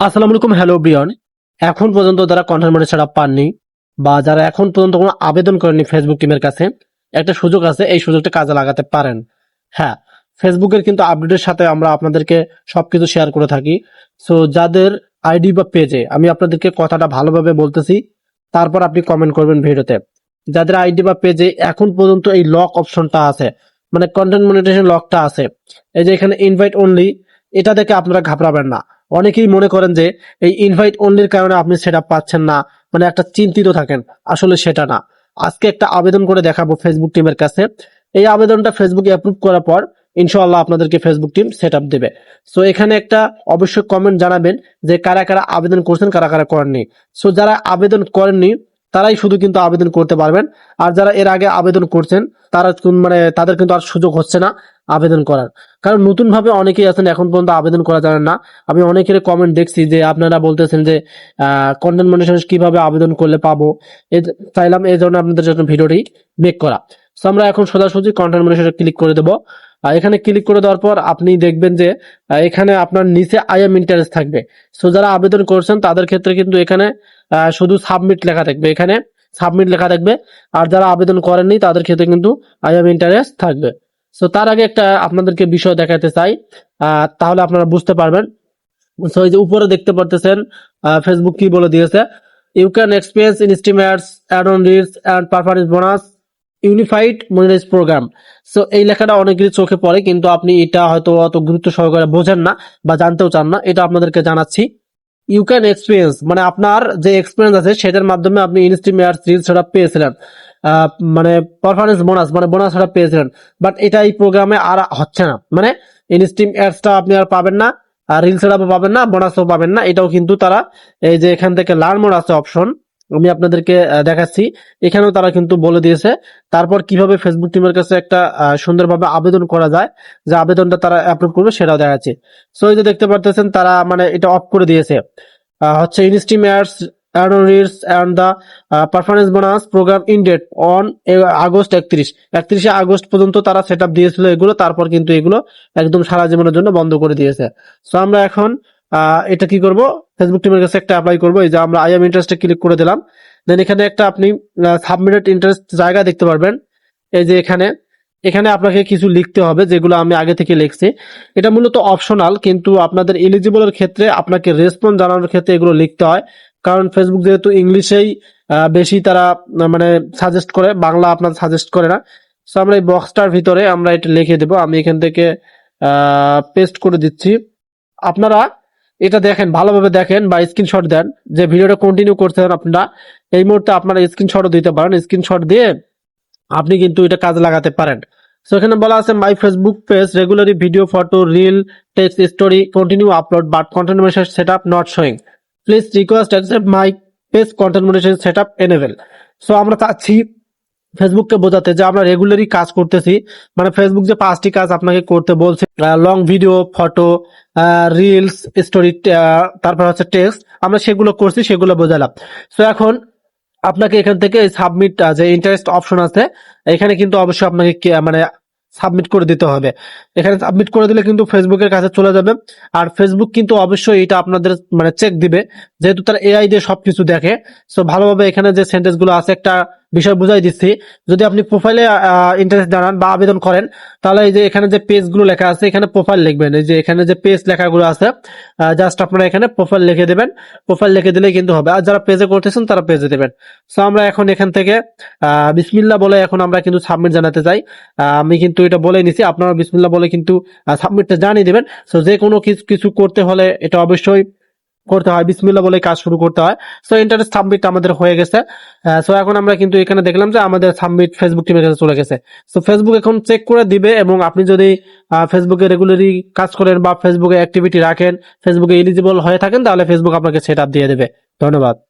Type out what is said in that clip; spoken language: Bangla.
আসসালামু আলাইকুম, হ্যালো ব্রিয়ন এখন পর্যন্ত যারা কন্টেন্ট মনিটর পাননি বা যারা এখন পর্যন্ত কোনো আবেদন করেনি ফেসবুক টিমের কাছে, একটা সুযোগ আছে, এই সুযোগটা কাজে লাগাতে পারেন। হ্যাঁ ফেসবুকের কিন্তু আপডেটের সাথে আমরা আপনাদেরকে সবকিছু শেয়ার করে থাকি। সো যাদের আইডি বা পেজে আমি আপনাদেরকে কথাটা ভালোভাবে বলতেছি, তারপর আপনি কমেন্ট করবেন ভিডিওতে। যাদের আইডি বা পেজে এখন পর্যন্ত এই লক অপশনটা আছে মানে কন্টেন্ট মনিটেশন লকটা আছে, এই যে এখানে ইনভাইট অনলি এটা দেখে আপনারা ঘাবড়াবেন না। অনেকেই মনে করেন যে এই ইনভাইট অনলির কারণে আপনি সেটা পাচ্ছেন না। মানে একটা চিন্তিত থাকেন। আসলে সেটা না। আজকে একটা আবেদন করে দেখাবো ফেসবুক টিমের কাছে। এই আবেদনটা ফেসবুকে অ্যাপ্রুভ করার পর ইনশাআল্লাহ আপনাদেরকে ফেসবুক টিম সেট আপ দেবে। সো এখানে একটা অবশ্যই কমেন্ট জানাবেন যে কারা কারা আবেদন করছেন, কারা কারা করেননি। সো যারা আবেদন করেননি তারাই শুধু কিন্তু আবেদন করতে পারবেন। আর যারা এর আগে আবেদন করছেন, তারা মানে তাদের কিন্তু আর সুযোগ হচ্ছে না আবেদন করার। কারণ নতুনভাবে অনেকেই আছেন, এখন পর্যন্ত আবেদন করা জানেন না। আমি অনেকের কমেন্ট দেখছি যে আপনারা বলতেছেন যে কন্টেন্ট মনিটেশন কীভাবে আবেদন করলে পাবো। চাইলাম এই ধরনের আপনাদের জন্য ভিডিওটি মেক করা। তো আমরা এখন সোজাসুজি কন্টেন্ট মনিটেশনে ক্লিক করে দেবো। আর এখানে ক্লিক করে দেওয়ার পর আপনি দেখবেন যে এখানে আপনার নিচে আই এম ইন্টারেস্ট থাকবে। সো যারা আবেদন করছেন, তাদের ক্ষেত্রে কিন্তু এখানে শুধু সাবমিট লেখা থাকবে। এখানে সাবমিট লেখা থাকবে। আর যারা আবেদন করেননি, তাদের ক্ষেত্রে কিন্তু আই এম ইন্টারেস্ট থাকবে। সো তার আগে একটা আপনাদেরকে বিষয় দেখাতে চাই। তাহলে আপনারা বুঝতে পারবেন। সো এই যে উপরে দেখতে পারতেছেন ফেসবুক কি বলে দিয়েছে? You can experience in streamers ad on reels and performance bonus unified monetize program. So এই লেখাটা অনেকেরই চোখে পড়ে, কিন্তু আপনি এটা হয়তো অত গুরুত্ব সহকারে বোঝেন না বা জানতেও চান না। এটা আপনাদেরকে জানাচ্ছি। ইউ ক্যান এক্সপিরিয়েন্স মানে আপনার যে এক্সপিরিয়েন্স আছে, সেটার মাধ্যমে আপনি ইনস্টিমেয়ার রিলস সেটা পেয়েছিলেন। মানে পারফরমেন্স বোনাস মানে বোনাস সেটা পেয়েছিলেন। বাট এটা এই প্রোগ্রামে আর হচ্ছে না। মানে ইনস্টিম অ্যাডসটা আপনি আর পাবেন না, আর রিলস সেটআপও পাবেন না বোনাসও পাবেন না। এটাও কিন্তু তারা এই যে এখান থেকে লার্ন মোড আছে অপশন আমি আপনাদেরকে দেখাচ্ছি। এখানেও তারা কিন্তু বলে দিয়েছে। তারপর কীভাবে ফেসবুক টিমের কাছে একটা সুন্দরভাবে আবেদন করা যায়, যে আবেদনটা তারা অ্যাপ্রুভ করবে সেটাও দেখাচ্ছি। সো এই যে দেখতে পারতেছেন, তারা মানে এটা অফ করে দিয়েছে। হচ্ছে instream ads and the performance bonus program in on August একত্রিশ। একত্রিশে আগস্ট পর্যন্ত তারা সেট দিয়েছিল এগুলো, তারপর কিন্তু এগুলো একদম সারা জীবনের জন্য বন্ধ করে দিয়েছে। সো আমরা এখন এটা কি করব? ফেসবুক টিমের কাছে একটা অ্যাপ্লাই করব। এই যে আমরা আই এম ইন্টারেস্টে ক্লিক করে দিলাম। দেন এখানে একটা আপনি সাবমিটেড ইন্টারেস্ট জায়গা দেখতে পারবেন। এই যে এখানে এখানে আপনাকে কিছু লিখতে হবে, যেগুলো আমি আগে থেকে লিখছি। এটা মূলত অপশনাল কিন্তু আপনাদের এলিজিবলের ক্ষেত্রে আপনাকে রেসপন্স জানানোর ক্ষেত্রে এগুলো লিখতে হয়। কারণ ফেসবুক যেহেতু ইংলিশেই বেশি তারা মানে সাজেস্ট করে, বাংলা আপনার সাজেস্ট করে না। সো আমরা এই বক্সটার ভিতরে আমরা এটা লিখে দেবো। আমি এখান থেকে পেস্ট করে দিচ্ছি। আপনারা এটা দেখেন, ভালোভাবে দেখেন বা স্ক্রিনশট দেন যে ভিডিওটা কন্টিনিউ করছেন আপনারা। এই মুহূর্তে আপনারা স্ক্রিনশটও দিতে পারেন। স্ক্রিনশট দিয়ে আপনি কিন্তু এটা কাজে লাগাতে পারেন। সো এখানে বলা আছে my Facebook page regularly video photo reel text story continue upload but content monitor set up not showing please request accept my page content monitor set up enable so আমরা চাচ্ছি ফেসবুককে বোঝাতে যে আমরা রেগুলারই কাজ করতেছি। মানে ফেসবুক যে পাঁচটি কাজ আপনাকে করতে বলছে long video photo reels story তারপর হচ্ছে টেক্সট আমরা সেগুলো করছি, সেগুলো বোঝালাম। সো এখন আপনাকে এখান থেকে সাবমিট যে ইন্টারেস্ট অপশন আছে, এখানে কিন্তু অবশ্যই আপনাকে মানে সাবমিট করে দিতে হবে। এখানে সাবমিট করে দিলে কিন্তু ফেসবুকের কাছে চলে যাবে। আর ফেসবুক কিন্তু অবশ্যই এটা আপনাদের মানে চেক দিবে, যেহেতু তারা এআই দিয়ে সবকিছু দেখে। সো ভালোভাবে এখানে যে সেন্টেন্সগুলো আছে, একটা বিষয় বুঝাই দিচ্ছি। যদি আপনি প্রোফাইলে ইন্টারেস্ট জানান বা আবেদন করেন, তাহলে এই যে এখানে যে পেজগুলো লেখা আছে, এখানে প্রোফাইল লিখবেন। এই যে এখানে যে পেজ লেখাগুলো আছে জাস্ট আপনারা এখানে প্রোফাইল লিখে দেবেন। প্রোফাইল লিখে দিলেই কিন্তু হবে। আর যারা পেজে করতেছেন, তারা পেজে দেবেন। সো আমরা এখন এখান থেকে বিসমিল্লা বলে এখন আমরা কিন্তু সাবমিট জানাতে চাই। আমি কিন্তু এটা বলে নিছি। আপনারা বিসমিল্লা বলে কিন্তু সাবমিটটা জানিয়ে দেবেন। সো যে কোনো কিছু কিছু করতে হলে এটা অবশ্যই করতে হয় বিসমিল্লা বলে কাজ শুরু করতে হয়। সো ইন্টারেস্ট সাবমিট আমাদের হয়ে গেছে। সো এখন আমরা কিন্তু এখানে দেখলাম যে আমাদের সাবমিট ফেসবুক টিমের কাছে চলে গেছে। সো ফেসবুক এখন চেক করে দিবে এবং আপনি যদি ফেসবুকে রেগুলারি কাজ করেন বা ফেসবুকে অ্যাক্টিভিটি রাখেন ফেসবুকে এলিজিবল হয়ে থাকেন, তাহলে ফেসবুক আপনাকে সেট আপ দিয়ে দেবে। ধন্যবাদ।